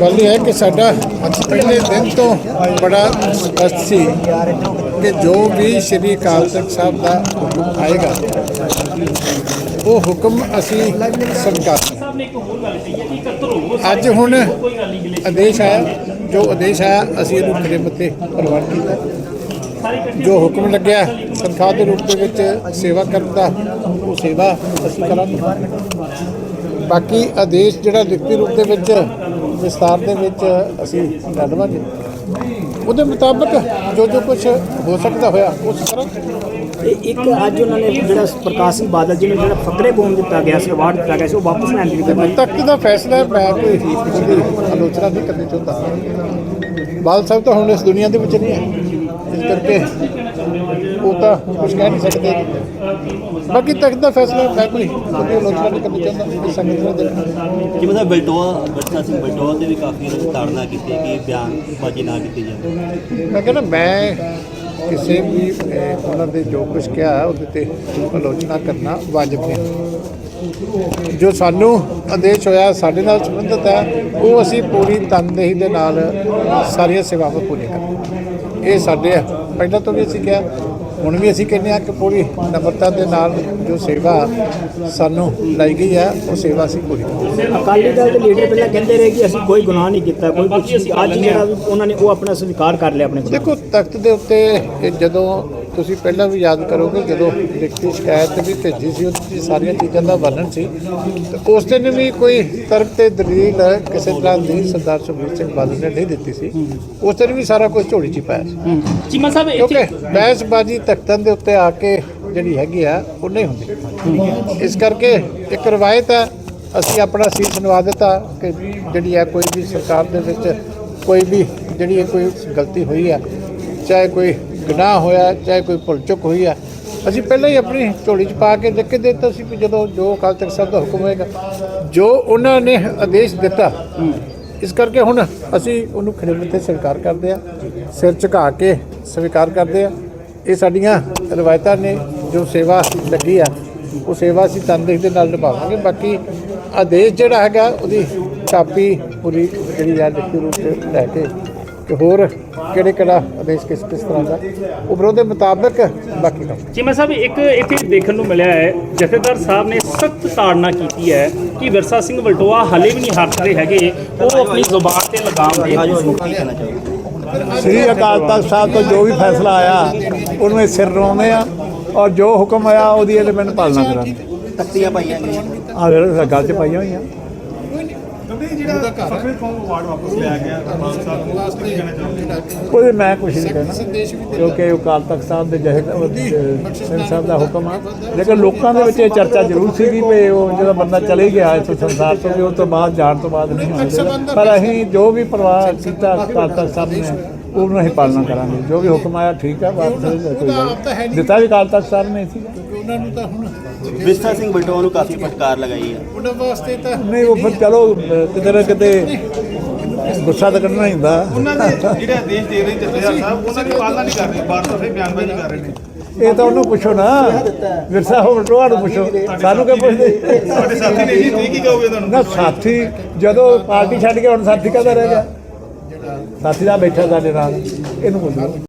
ਗੱਲ ਇਹ ਹੈ ਕਿ ਸਾਡਾ ਪਹਿਲੇ ਦਿਨ ਤੋਂ ਬੜਾ ਸਪਸ਼ਟ ਸੀ ਕਿ ਜੋ ਵੀ ਸ਼੍ਰੀ ਅਕਾਲ ਤਖਤ ਸਾਹਿਬ ਦਾ ਹੁਕਮ ਆਏਗਾ, ਉਹ ਹੁਕਮ ਅਸੀਂ ਸਵੀਕਾਰ ਅੱਜ ਹੁਣ ਆਦੇਸ਼ ਆਇਆ, ਜੋ ਆਦੇਸ਼ ਆਇਆ, ਅਸੀਂ ਇਹਨੂੰ ਖੜੇ ਮੱਤੇ ਪ੍ਰਵਾਨ ਕੀਤਾ। ਜੋ ਹੁਕਮ ਲੱਗਿਆ, ਤਨਖਾਹ ਦੇ ਰੂਪ ਦੇ ਵਿੱਚ ਸੇਵਾ ਕਰਨ ਦਾ, ਉਹ ਸੇਵਾ ਅਸੀਂ ਕਰਾਂਗੇ। ਬਾਕੀ ਆਦੇਸ਼ ਜਿਹੜਾ ਲਿਖਤੀ ਰੂਪ ਦੇ ਵਿੱਚ ਵਿਸਤਾਰ ਦੇ ਵਿੱਚ ਅਸੀਂ ਲੈ ਲਵਾਂਗੇ ਉਹਦੇ ਮੁਤਾਬਕ ਜੋ ਜੋ ਕੁਝ ਹੋ ਸਕਦਾ ਹੋਇਆ ਉਸ ਕਰਾਂਗੇ ਇੱਕ ਅੱਜ ਉਹਨਾਂ ਨੇ ਜਿਹੜਾ ਪ੍ਰਕਾਸ਼ ਸਿੰਘ ਬਾਦਲ ਜੀ ਨੂੰ ਜਿਹੜਾ ਫਕਰੇ ਬੋਨ ਦਿੱਤਾ ਗਿਆ ਸੀ ਅਵਾਰਡ ਦਿੱਤਾ ਗਿਆ ਸੀ ਉਹ ਵਾਪਸ ਲੈਣ ਦੀ ਹੁਣ ਤੱਕ ਦਾ ਫੈਸਲਾ ਮੈਂ ਕੋਈ ਆਲੋਚਨਾ ਨਹੀਂ ਕਰਨੀ ਚਾਹੁੰਦਾ। ਬਾਲ ਸਾਹਿਬ ਤਾਂ ਹੁਣ ਇਸ ਦੁਨੀਆ ਦੇ ਵਿੱਚ ਨਹੀਂ ਹੈ। ਕਰਕੇ ਉਹ ਤਾਂ ਕੁਝ ਕਹਿ ਨਹੀਂ ਸਕਦੇ। ਬਾਕੀ ਤੱਕ ਦਾ ਫੈਸਲਾ ਮੈਂ ਕੋਈ। ਉਹਦੀ ਆਲੋਚਨਾ ਨਹੀਂ ਕਰਨੀ ਚਾਹੁੰਦਾ ਸੰਗਤ ਨੂੰ ਦੇਖਣਾ। ਜਿਵੇਂ ਦਾ ਬਲਟੋਆ ਬੱਚਾ ਸਿੰਘ ਬਲਟੋਆ ਦੇ ਵੀ ਕਾਫੀ ਨੇ ਤਾੜਨਾ ਕੀਤੀ ਕਿ ਬਿਆਨਬਾਜ਼ੀ ਨਾ ਕੀਤੀ ਜਾਵੇ। ਮੈਂ ਕਹਿੰਦਾ ਮੈਂ ਕਿਸੇ ਵੀ ਉਹਨਾਂ ਦੇ ਜੋ ਕੁਝ ਕਿਹਾ ਉਹਦੇ ਤੇ ਆਲੋਚਨਾ ਕਰਨਾ ਵਾਜਬ ਨਹੀਂ। ਜੋ ਸਾਨੂੰ ਆਦੇਸ਼ ਹੋਇਆ ਸਾਡੇ ਨਾਲ ਸੰਬੰਧਿਤ ਹੈ ਉਹ ਅਸੀਂ ਪੂਰੀ ਤਨਦੇਹੀ ਦੇ ਨਾਲ ਸਾਰੀਆਂ ਸੇਵਾਵਾਂ ਪੂਰੀਆਂ ਕਰਾਂਗੇ ਇਹ ਸਾਡੇ ਆ। ਪਹਿਲਾਂ ਤੋਂ ਵੀ ਅਸੀਂ ਕਿਹਾ ਹੁਣ ਵੀ ਅਸੀਂ ਕਹਿੰਦੇ ਹਾਂ ਕਿ ਪੂਰੀ ਨમ્રਤਾ ਦੇ ਨਾਲ ਜੋ ਸੇਵਾ ਸਾਨੂੰ ਲਾਈ ਗਈ ਹੈ ਉਹ ਸੇਵਾ ਅਸੀਂ ਪੂਰੀ ਅਕਾਲੀ ਦਲ ਦੇ ਲੀਡਰ ਪਹਿਲਾਂ ਕਹਿੰਦੇ ਰਹੇ ਕਿ ਅਸੀਂ ਕੋਈ ਗੁਨਾਹ ਨਹੀਂ ਕੀਤਾ ਕੋਈ ਨਹੀਂ। ਅੱਜ ਜਿਹੜਾ ਉਹਨਾਂ ਨੇ ਉਹ ਆਪਣਾ ਸਵੀਕਾਰ ਕਰ ਲਿਆ ਆਪਣੇ ਦੇਖੋ ਤਖਤ ਦੇ ਉੱਤੇ ਜਦੋਂ ਤੁਸੀਂ ਪਹਿਲਾਂ ਵੀ ਯਾਦ ਕਰੋਗੇ ਜਦੋਂ ਲਿਖਤੀ ਸ਼ਿਕਾਇਤ ਵੀ ਭੇਜੀ ਸੀ ਉਹਦੇ ਸਾਰੀਆਂ ਚੀਜ਼ਾਂ ਦਾ ਵਰਣਨ ਸੀ। ਤੇ ਉਸ ਦਿਨ ਵੀ ਕੋਈ ਤਰਕ ਤੇ ਦਲੀਲ ਕਿਸੇ ਤਰ੍ਹਾਂ ਦੀ ਸਰਦਾਰ ਸੁਖਬੀਰ ਸਿੰਘ ਬਾਦਲ ਨੇ ਨਹੀਂ ਦਿੱਤੀ ਸੀ। ਉਸ ਦਿਨ ਵੀ ਸਾਰਾ ਕੁਝ ਝੋਲੀ 'ਚ ਪਾਇਆ ਸੀ। ਚੀਮਾ ਸਾਹਿਬ ਕਿਉਂਕਿ ਬਹਿਸਬਾਜ਼ੀ ਤਖਤਾਂ ਦੇ ਉੱਤੇ ਆ ਕੇ ਜਿਹੜੀ ਹੈਗੀ ਆ ਉਹ ਨਹੀਂ ਹੁੰਦੀ। ਇਸ ਕਰਕੇ ਇੱਕ ਰਵਾਇਤ ਹੈ ਅਸੀਂ ਆਪਣਾ ਸੀਸ ਨਵਾ ਦਿੱਤਾ ਕਿ ਜਿਹੜੀ ਹੈ ਕੋਈ ਵੀ ਸਰਕਾਰ ਦੇ ਵਿੱਚ ਕੋਈ ਵੀ ਜਿਹੜੀ ਕੋਈ ਗਲਤੀ ਹੋਈ ਹੈ ਚਾਹੇ ਕੋਈ ਗੁਨਾਹ ਹੋਇਆ, ਚਾਹੇ ਕੋਈ ਭੁੱਲ ਚੁੱਕ ਹੋਈ ਆ, ਅਸੀਂ ਪਹਿਲਾਂ ਹੀ ਆਪਣੀ ਝੋਲੀ 'ਚ ਪਾ ਕੇ ਲਿਖ ਕੇ ਦੇ ਦਿੱਤਾ ਸੀ ਵੀ ਜਦੋਂ ਜੋ ਅਕਾਲ ਤਖਤ ਸਾਹਿਬ ਦਾ ਹੁਕਮ ਹੋਏਗਾ, ਜੋ ਉਹਨਾਂ ਨੇ ਆਦੇਸ਼ ਦਿੱਤਾ, ਇਸ ਕਰਕੇ ਹੁਣ ਅਸੀਂ ਉਹਨੂੰ ਖੜੇ ਮੱਥੇ ਸਵੀਕਾਰ ਕਰਦੇ ਆ, ਸਿਰ ਝੁਕਾ ਕੇ ਸਵੀਕਾਰ ਕਰਦੇ ਆ। ਇਹ ਸਾਡੀਆਂ ਰਵਾਇਤਾਂ ਨੇ, ਜੋ ਸੇਵਾ ਲੱਗੀ ਆ, ਉਹ ਸੇਵਾ ਅਸੀਂ ਤਨਦੇਹੀ ਦੇ ਨਾਲ ਨਿਭਾਵਾਂਗੇ। ਬਾਕੀ ਆਦੇਸ਼ ਜਿਹੜਾ ਹੈਗਾ, ਉਹਦੀ ਕਾਪੀ ਪੂਰੀ ਜਿਹੜੀ ਆ, ਲਿਖਤੀ ਰੂਪ ਤੇ ਲੈ ਕੇ ਕਿ ਹੋਰ ਕਿਹੜੇ ਕਿਹੜਾ ਆਦੇਸ਼ ਕਿਸ ਕਿਸ ਤਰ੍ਹਾਂ ਦਾ ਉਪਰੋਂ ਦੇ ਮੁਤਾਬਕ ਬਾਕੀ ਕੰਮ। ਚੀਮਾ ਸਾਹਿਬ ਇੱਕ ਇੱਥੇ ਦੇਖਣ ਨੂੰ ਮਿਲਿਆ ਹੈ ਜਥੇਦਾਰ ਸਾਹਿਬ ਨੇ ਸਖਤ ਤਾੜਨਾ ਕੀਤੀ ਹੈ ਕਿ ਵਿਰਸਾ ਸਿੰਘ ਵਲਟੋਆ ਹਲੇ ਵੀ ਨਹੀਂ ਹੱਥਦੇ ਹੈਗੇ ਉਹ ਆਪਣੀ ਜ਼ੁਬਾਨ ਤੇ ਲਗਾਮ ਦੇ ਨੂੰ ਕੀ ਕਹਿਣਾ ਚਾਹੋਗੇ ਸ੍ਰੀ ਅਕਾਲ ਤਖਤ ਸਾਹਿਬ ਤੋਂ ਜੋ ਵੀ ਫੈਸਲਾ ਆਇਆ ਉਹਨੂੰ ਇਹ ਸਿਰ ਰਵਾਉਂਦੇ ਆ ਔਰ ਜੋ ਹੁਕਮ ਆਇਆ ਉਹਦੀ ਐਲੀਮੈਂਟ ਪਾਲਣਾ ਕਰਾਂਗੇ। ਤਖਤੀਆਂ ਪਾਈਆਂ ਗਈਆਂ। ਆ ਗੱਲ 'ਚ ਪਾਈਆਂ ਹੋਈਆਂ। ਉਹਦੇ ਮੈਂ ਕੁਝ ਨਹੀਂ ਕਹਿਣਾ ਕਿਉਂਕਿ ਉਹ ਅਕਾਲ ਤਖਤ ਸਾਹਿਬ ਦੇ ਜਹੇ ਸਿੰਘ ਸਾਹਿਬ ਦਾ ਹੁਕਮ ਆ। ਲੇਕਿਨ ਲੋਕਾਂ ਦੇ ਵਿੱਚ ਇਹ ਚਰਚਾ ਜ਼ਰੂਰ ਸੀਗੀ ਵੀ ਉਹ ਜਦੋਂ ਬੰਦਾ ਚਲੇ ਗਿਆ ਇਸ ਸੰਸਾਰ ਤੋਂ ਵੀ ਉਹ ਤੋਂ ਬਾਅਦ ਜਾਣ ਤੋਂ ਬਾਅਦ ਨਹੀਂ ਪਰ ਅਸੀਂ ਜੋ ਵੀ ਪ੍ਰਵਾਹ ਕੀਤਾ ਅਕਾਲ ਤਖਤ ਸਾਹਿਬ ਨੇ ਉਹਨੂੰ ਅਸੀਂ ਪਾਲਣਾ ਕਰਾਂਗੇ। ਜੋ ਵੀ ਹੁਕਮ ਆਇਆ ਠੀਕ ਆ ਵਾਪਸ ਕੋਈ ਗੱਲ। ਦਿੱਤਾ ਵੀ ਅਕਾਲ ਤਖਤ ਸਾਹਿਬ ਨੇ ਸੀ। ਉਹਨਾਂ ਨੂੰ ਤਾਂ ਹੁਣ ਵਿਰਸਾ ਸਿੰਘ ਬਲਟੋਆ ਨੂੰ ਕਾਫੀ ਫਟਕਾਰ ਲਗਾਈ ਹੈ ਉਹਨਾਂ ਵਾਸਤੇ ਤਾਂ ਨਹੀਂ ਉਹ ਫਿਰ ਚਲੋ ਕਿਤੇ ਨਾ ਕਿਤੇ ਗੁੱਸਾ ਤਾਂ ਕੱਢਣਾ ਹੀ ਹੁੰਦਾ। ਉਹਨਾਂ ਦੇ ਜਿਹੜੇ ਆਦੇਸ਼ ਦੇ ਰਹੇ ਜਥੇਦਾਰ ਸਾਹਿਬ ਉਹਨਾਂ ਦੀ ਪਾਲਣਾ ਨਹੀਂ ਕਰ ਰਹੇ ਬਾਰ ਬਾਰ ਫਿਰ ਬਿਆਨਬਾਜ਼ੀ ਕਰ ਰਹੇ ਨੇ। ਇਹ ਤਾਂ ਉਹਨੂੰ ਪੁੱਛੋ ਨਾ। ਵਿਰਸਾ ਹੋ ਬਟੋਆ ਨੂੰ ਪੁੱਛੋ। ਸਾਨੂੰ ਕਿਉਂ ਪੁੱਛਦੇ? ਤੁਹਾਡੇ ਸਾਥੀ ਨੇ ਜੀ ਤੁਸੀਂ ਕੀ ਕਹੋਗੇ ਤੁਹਾਨੂੰ? ਨਾ ਸਾਥੀ ਜਦੋਂ ਪਾਰਟੀ ਛੱਡ ਕੇ ਹੁਣ ਸਾਥੀ ਕਦਾ ਰਹਿ ਗਿਆ? ਸਾਥੀ ਦਾ ਬੈਠਾ ਸਾਡੇ ਨਾਲ ਇਹਨੂੰ ਪੁੱਛੋ